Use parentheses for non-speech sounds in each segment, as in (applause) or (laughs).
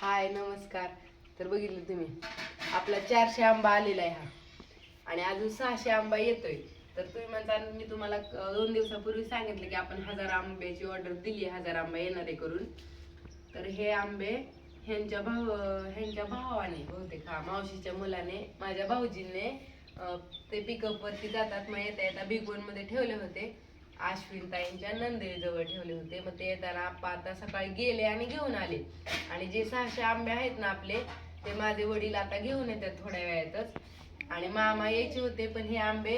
हाय नमस्कार. तर बघितलं तुम्ही आपला चारशे आंबा आलेला आहे हा. आणि अजून सहाशे आंबा येतोय. तर तुम्ही म्हणता मी तुम्हाला दोन दिवसापूर्वी सांगितलं की आपण हजार आंब्याची ऑर्डर दिली आहे, हजार आंबा येणार आहे करून. तर हे आंबे ह्यांच्या भाव ह्यांच्या भावाने बहुतेक हा मावशीच्या मुलाने माझ्या भाऊजीने ते पिकअपवरती जातात मग येता येता बिगवनमध्ये ठेवले होते. अश्विनताईंच्या नंदेजवळ ठेवले होते. मग ते येताना आप्पा आता सकाळी गेले आणि घेऊन आले. आणि जे सहाशे आंबे आहेत ना आपले ते माझे वडील आता घेऊन येतात थोड्या वेळातच. आणि मामा यायचे होते पण हे आंबे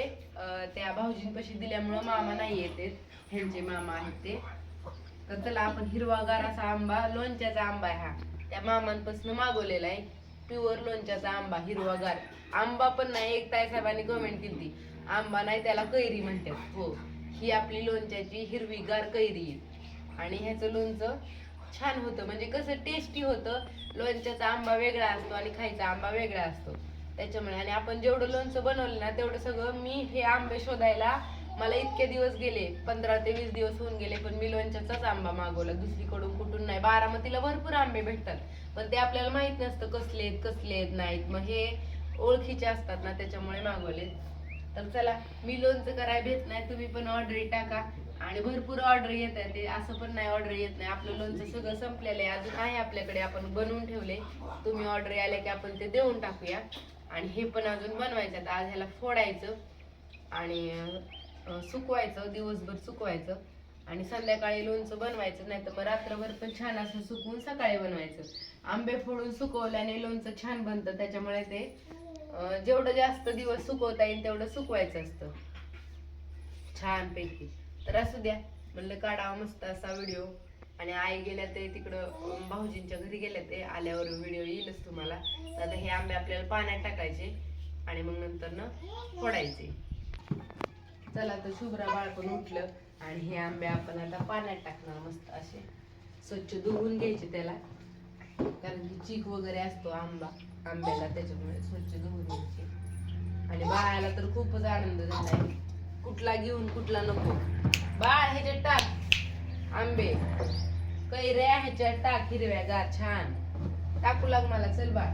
त्या भाऊजींपाशी दिल्यामुळं मामा नाही येते ह्यांचे मामा आहेत ते. तर चला आपण हिरवागार असा आंबा लोणच्याचा आंबा आहे हा. त्या मामांपासून मागवलेला आहे. प्युअर लोणच्याचा आंबा हिरवागार. आंबा पण नाही एक ताई साहेबांनी कमेंट केली आंबा नाही त्याला कैरी म्हणतात. हो. ही आपली लोणच्याची हिरवीगार कैरी. आहे आणि ह्याचं लोणचं छान होतं. म्हणजे कसं टेस्टी होतं. लोणच्याचा आंबा वेगळा असतो आणि खायचा आंबा वेगळा असतो. त्याच्यामुळे आणि आपण जेवढं लोणचं बनवलं ना तेवढं सगळं मी हे आंबे शोधायला मला इतके दिवस गेले. पंधरा ते वीस दिवस होऊन गेले पण मी लोणच्याचाच आंबा मागवला. दुसरीकडून कुठून नाही. बारामतीला भरपूर आंबे भेटतात. पण ते आपल्याला माहीत नसतं कसले आहेत कसले आहेत नाहीत. मग हे ओळखीचे असतात ना त्याच्यामुळे मागवले. तर चला मी लोणचं करायला भेट नाही तुम्ही पण ऑर्डर टाका. आणि भरपूर ऑर्डर येत आहे ते. असं पण नाही ऑर्डर येत नाही. आपलं लोणचं सगळं संपलेलं आहे. अजून आहे आपल्याकडे. आपण बनवून ठेवले. तुम्ही ऑर्डर आले की आपण ते देऊन टाकूया. आणि हे पण अजून बनवायचं आहे. आज ह्याला फोडायचं आणि सुकवायचं. दिवसभर सुकवायचं. आणि संध्याकाळी लोणचं बनवायचं. नाही तर मग रात्रभर पण छान असं सुकवून सकाळी बनवायचं. आंबे फोडून सुकवल्याने लोणचं छान बनतं. त्याच्यामुळे ते जेवढं जास्त दिवस सुकवता येईल तेवढं सुकवायचं असतं. छान पैकी तर असू द्या. म्हणलं काढावा मस्त असा व्हिडिओ. आणि आई गेल्या ते तिकडं भाऊजींच्या घरी गेल्या ते आल्यावर व्हिडिओ येईलच तुम्हाला. तर आता हे आंबे आपल्याला पाण्यात टाकायचे आणि मग नंतर ना फोडायचे. चला तर शुभ्रा बाळपण उठलं आणि हे आंबे आपण आता पाण्यात टाकणार मस्त असे. स्वच्छ धुवून घ्यायचे त्याला. कारण की चीक वगैरे असतो आंबा. आंब्याला त्याच्यामुळे स्वच्छ धुवून घ्यायची. आणि बाळाला तर खूपच आनंद झालाय. कुठला घेऊन कुठला नको. बाळ ह्याच्यात टाक आंबे. कैऱ्या ह्याच्यात टाक हिरव्या गा छान. टाकू लाग मला चल बाळ.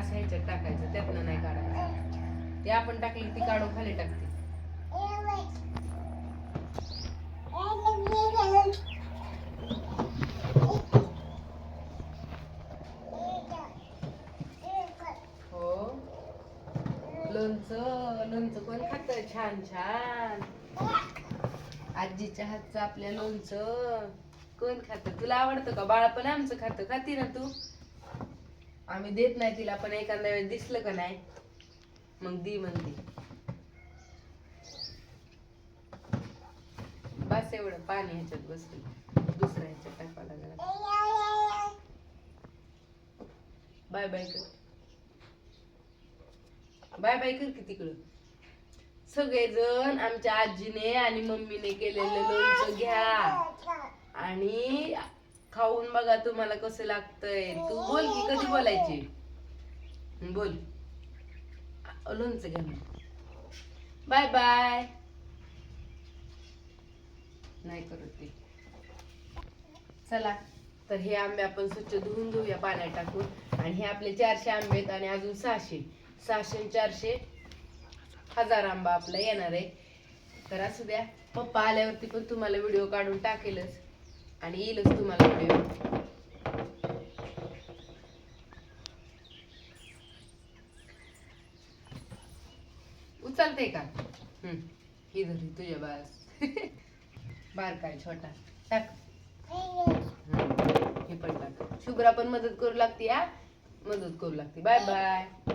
असं ह्याच्यात टाकायचं त्यातनं नाही काढायचं. ते आपण टाकली ती काढून खाली टाकते. लोणचं लोणचं कोण खात? छान छान. आजीच्या हातचं आपल्या लोणचं. कोण खात? तुला आवडतं का? बाळ पण आमचं खातं. खाती ना तू? आम्ही देत नाही तिला पण एखाद्या वेळेस दिसलं का नाही? मग दी म्हणते. बस एवढं पाणी ह्याच्यात बसली. दुसऱ्या ह्याच्यात टाकावं लागला. बाय बाय कर. बाय बाय कर की तिकडं. सगळेजण आमच्या आजीने आणि मम्मीने केलेलं लोणचं घ्या. आणि खाऊन बघा तुम्हाला कसं लागतंय. तू बोल की कधी बोलायची? बोल. लोणचं घ्या बाय बाय. नाही करत ते. चला तर हे आंबे आपण स्वच्छ धुवून धुवूया पाण्यात टाकून. आणि हे आपले चारशे आंबे आहेत आणि अजून सहाशे. सहाशे चारशे. हजार आंबा आपला येणार आहे. तर असू द्या पप्पा आल्यावरती पण तुम्हाला व्हिडिओ काढून टाकेलच आणि येईलच तुम्हाला व्हिडिओ उचलते का? हम्म. ही धरी तुझ्या बास (laughs) बारकाय छोटा. टाक. हे पण टाक. शुभ्रा पण मदत करू लागते या मदत करू लागते. Bye bye